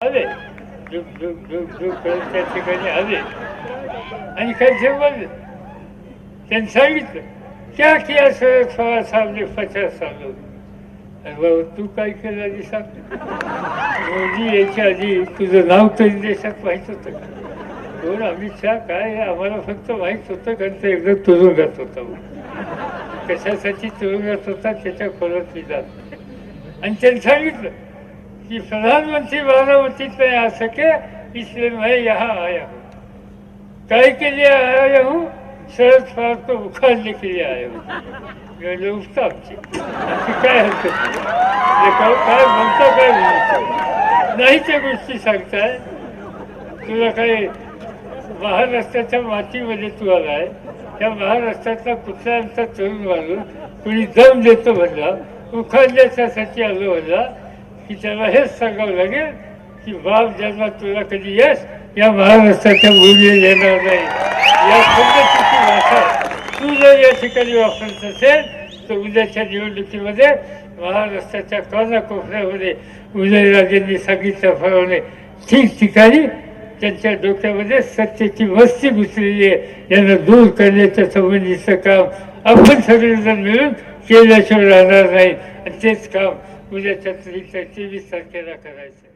आले झुक झुक झुक झुक करत त्या ठिकाणी आले आणि काय बोलले त्यांनी सांगितलं क्या किया शरद पवार साहेब पचास सालों हो में?" अरे बाबा तू काय केलं आधी सांग. मोदी याच्या आधी तुझं नाव तरी देशात माहीत होतं का? दोन अमित शहा काय? आम्हाला फक्त माहीत होतं कारण ते एकदा तुरुंगात होता म्हणून. कशासाठी तुरुंगात होता? त्याच्या खोलात मी जात आणि त्यांनी सांगितलं कि प्रधानमंत्री बारामती में आ सके इसलिए मैं यहाँ आया हूँ। काय के लिए आया हूँ शरद पवार को उखाड़ने के लिए आया हूँ। काय हरकत नाही. काय म्हणतो काय म्हणतो नाही त्या गोष्टी सांगताय तुला काही महाराष्ट्राच्या मातीमध्ये तू आलाय त्या महाराष्ट्रातला कुठल्या आमचा तरुण माणूस कुणी दम देतो म्हणला उखाडण्याच्यासाठी आलो म्हणला की त्याला हेच सांगावं लागेल की बाप जन्मात तुला कधी यश या महाराष्ट्राच्या भूमीवर येणार नाही. या पद्धतीची भाषा तू जर या ठिकाणी वापरत असेल तर उद्याच्या निवडणुकीमध्ये महाराष्ट्राच्या कानाकोपऱ्यामध्ये उदयराजेंनी सांगितल्याप्रमाणे ठिकठिकाणी त्यांच्या डोक्यामध्ये सत्तेची वस्ती घुसलेली आहे. यांना दूर करण्याच्या संबंधीचं काम आपण सगळेजण मिळून केल्याशिवाय राहणार नाही. आणि तेच काम उद्याच्या तेवीस तारखेला करायचं.